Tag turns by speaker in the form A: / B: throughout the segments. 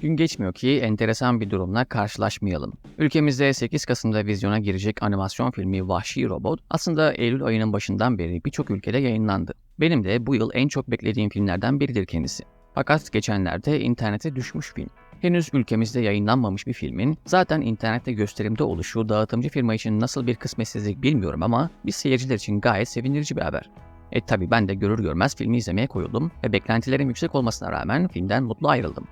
A: Gün geçmiyor ki enteresan bir durumla karşılaşmayalım. Ülkemizde 8 Kasım'da vizyona girecek animasyon filmi Vahşi Robot aslında Eylül ayının başından beri birçok ülkede yayınlandı. Benim de bu yıl en çok beklediğim filmlerden biridir kendisi. Fakat geçenlerde internete düşmüş film. Henüz ülkemizde yayınlanmamış bir filmin zaten internette gösterimde oluşu dağıtımcı firma için nasıl bir kısmetsizlik bilmiyorum ama biz seyirciler için gayet sevindirici bir haber. E tabi ben de görür görmez filmi izlemeye koyuldum ve beklentilerim yüksek olmasına rağmen filmden mutlu ayrıldım.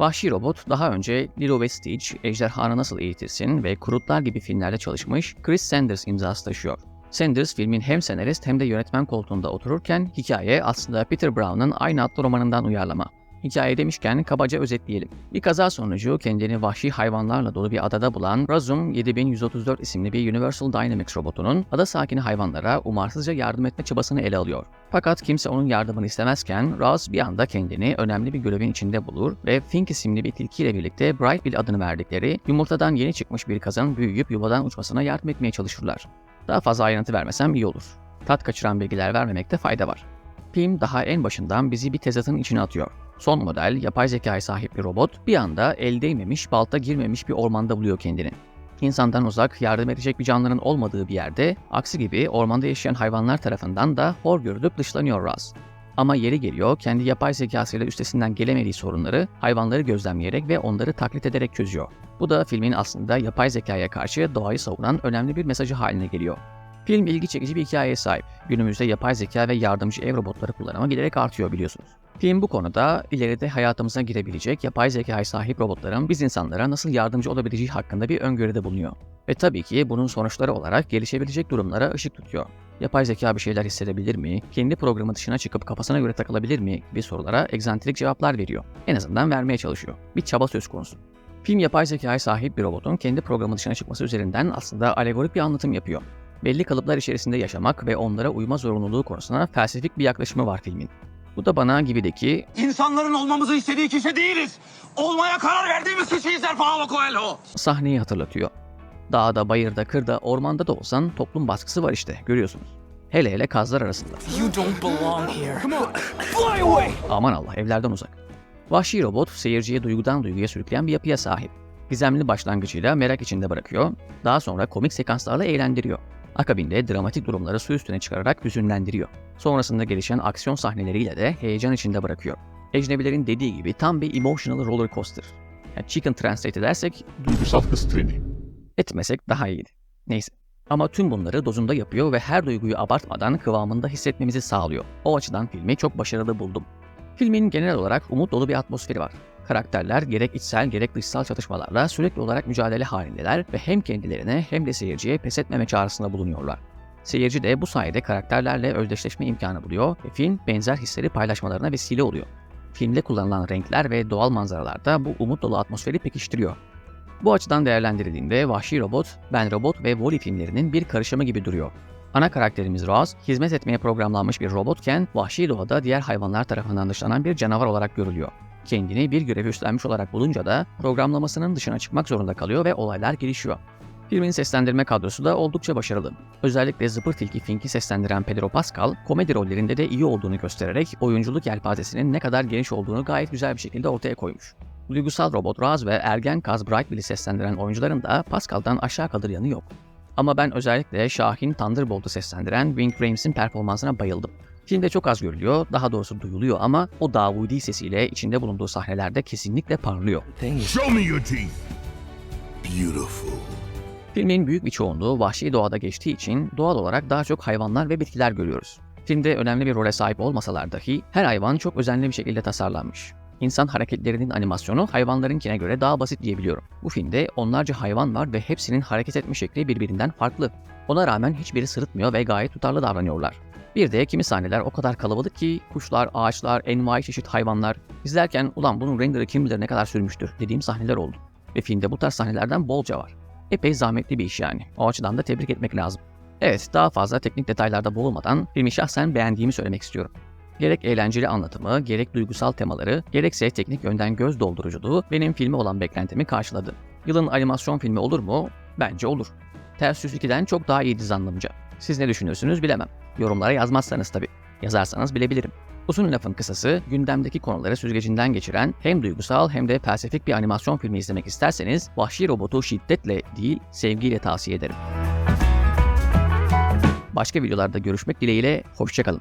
A: Vahşi Robot daha önce Lilo ve Stitch, Ejderhanı Nasıl Eğitirsin ve Kurutlar gibi filmlerde çalışmış Chris Sanders imzası taşıyor. Sanders filmin hem senarist hem de yönetmen koltuğunda otururken hikaye aslında Peter Brown'ın aynı adlı romanından uyarlama. Hikaye demişken kabaca özetleyelim. Bir kaza sonucu kendini vahşi hayvanlarla dolu bir adada bulan Razum 7134 isimli bir Universal Dynamics robotunun ada sakini hayvanlara umarsızca yardım etme çabasını ele alıyor. Fakat kimse onun yardımını istemezken Raz bir anda kendini önemli bir görevin içinde bulur ve Fink isimli bir tilkiyle birlikte Brightbill adını verdikleri yumurtadan yeni çıkmış bir kazan büyüyüp yuvadan uçmasına yardım etmeye çalışırlar. Daha fazla ayrıntı vermesem iyi olur. Tat kaçıran bilgiler vermemekte fayda var. Film daha en başından bizi bir tezatın içine atıyor. Son model, yapay zekaya sahip bir robot bir anda el değmemiş, balta girmemiş bir ormanda buluyor kendini. İnsandan uzak, yardım edecek bir canlının olmadığı bir yerde, aksi gibi ormanda yaşayan hayvanlar tarafından da hor görülüp dışlanıyor Raz. Ama yeri geliyor kendi yapay zekasıyla üstesinden gelemediği sorunları hayvanları gözlemleyerek ve onları taklit ederek çözüyor. Bu da filmin aslında yapay zekaya karşı doğayı savunan önemli bir mesajı haline geliyor. Film ilgi çekici bir hikayeye sahip. Günümüzde yapay zeka ve yardımcı ev robotları kullanımı giderek artıyor biliyorsunuz. Film bu konuda ileride hayatımıza girebilecek yapay zekaya sahip robotların biz insanlara nasıl yardımcı olabileceği hakkında bir öngörüde bulunuyor. Ve tabii ki bunun sonuçları olarak gelişebilecek durumlara ışık tutuyor. Yapay zeka bir şeyler hissedebilir mi? Kendi programı dışına çıkıp kafasına göre takılabilir mi? gibi sorulara egzantrik cevaplar veriyor. En azından vermeye çalışıyor. Bir çaba söz konusu. Film yapay zekaya sahip bir robotun kendi programı dışına çıkması üzerinden aslında alegorik bir anlatım yapıyor. Belli kalıplar içerisinde yaşamak ve onlara uyma zorunluluğu konusuna felsefik bir yaklaşımı var filmin. Bu da bana gibideki
B: İnsanların olmamızı istediği kişi değiliz. Olmaya karar verdiğimiz kişiyiz der Paulo Coelho.
A: sahneyi hatırlatıyor. Dağda, bayırda, kırda, ormanda da olsan toplum baskısı var işte görüyorsunuz. Hele hele kazlar arasında.
C: You don't belong here. Come on, fly away!
A: Aman Allah evlerden uzak. Vahşi robot seyirciye duygudan duyguya sürükleyen bir yapıya sahip. Gizemli başlangıcıyla merak içinde bırakıyor, daha sonra komik sekanslarla eğlendiriyor. Akabinde dramatik durumları su üstüne çıkararak hüzünlendiriyor. Sonrasında gelişen aksiyon sahneleriyle de heyecan içinde bırakıyor. Ecnebilerin dediği gibi tam bir emotional roller coaster. Yani chicken translate edersek
D: Duygusal hız treni.
A: etmesek daha iyiydi. Neyse. Ama tüm bunları dozunda yapıyor ve her duyguyu abartmadan kıvamında hissetmemizi sağlıyor. O açıdan filmi çok başarılı buldum. Filmin genel olarak umut dolu bir atmosferi var. Karakterler gerek içsel gerek dışsal çatışmalarla sürekli olarak mücadele halindeler ve hem kendilerine hem de seyirciye pes etmeme çağrısında bulunuyorlar. Seyirci de bu sayede karakterlerle özdeşleşme imkanı buluyor ve film benzer hisleri paylaşmalarına vesile oluyor. Filmde kullanılan renkler ve doğal manzaralar da bu umut dolu atmosferi pekiştiriyor. Bu açıdan değerlendirildiğinde Vahşi Robot, Ben Robot ve Wall-E filmlerinin bir karışımı gibi duruyor. Ana karakterimiz Roz, hizmet etmeye programlanmış bir robotken vahşi doğada diğer hayvanlar tarafından dışlanan bir canavar olarak görülüyor. Kendini bir görevi üstlenmiş olarak bulunca da programlamasının dışına çıkmak zorunda kalıyor ve olaylar gelişiyor. Filmin seslendirme kadrosu da oldukça başarılı. Özellikle Zıpır Tilki Fink'i seslendiren Pedro Pascal, komedi rollerinde de iyi olduğunu göstererek oyunculuk yelpazesinin ne kadar geniş olduğunu gayet güzel bir şekilde ortaya koymuş. Duygusal robot Raz ve ergen kaz Brightbill'i seslendiren oyuncuların da Pascal'dan aşağı kalır yanı yok. Ama ben özellikle Şahin Thunderbolt'u seslendiren Wing Rames'in performansına bayıldım. Filmde çok az görülüyor, daha doğrusu duyuluyor ama o Davudi sesiyle içinde bulunduğu sahnelerde kesinlikle parlıyor.
D: Show me your teeth. Beautiful.
A: Filmin büyük bir çoğunluğu vahşi doğada geçtiği için doğal olarak daha çok hayvanlar ve bitkiler görüyoruz. Filmde önemli bir role sahip olmasalar dahi her hayvan çok özenli bir şekilde tasarlanmış. İnsan hareketlerinin animasyonu hayvanlarınkine göre daha basit diyebiliyorum. Bu filmde onlarca hayvan var ve hepsinin hareket etme şekli birbirinden farklı. Ona rağmen hiçbiri sırıtmıyor ve gayet tutarlı davranıyorlar. Bir de kimi sahneler o kadar kalabalık ki kuşlar, ağaçlar, envai çeşit hayvanlar. İzlerken ulan bunun renderı kim bilir ne kadar sürmüştür dediğim sahneler oldu. Ve filmde bu tarz sahnelerden bolca var. Epey zahmetli bir iş yani. O açıdan da tebrik etmek lazım. Evet, daha fazla teknik detaylarda boğulmadan filmi şahsen beğendiğimi söylemek istiyorum. Gerek eğlenceli anlatımı, gerek duygusal temaları, gerekse teknik yönden göz dolduruculuğu benim filmi olan beklentimi karşıladı. Yılın animasyon filmi olur mu? Bence olur. Ters Yüz 2'den çok daha iyiydi zannımca. Siz ne düşünüyorsunuz bilemem. Yorumlara yazmazsanız tabii. Yazarsanız bilebilirim. Uzun lafın kısası, gündemdeki konuları süzgecinden geçiren hem duygusal hem de felsefik bir animasyon filmi izlemek isterseniz Vahşi Robot'u şiddetle değil, sevgiyle tavsiye ederim. Başka videolarda görüşmek dileğiyle, hoşçakalın.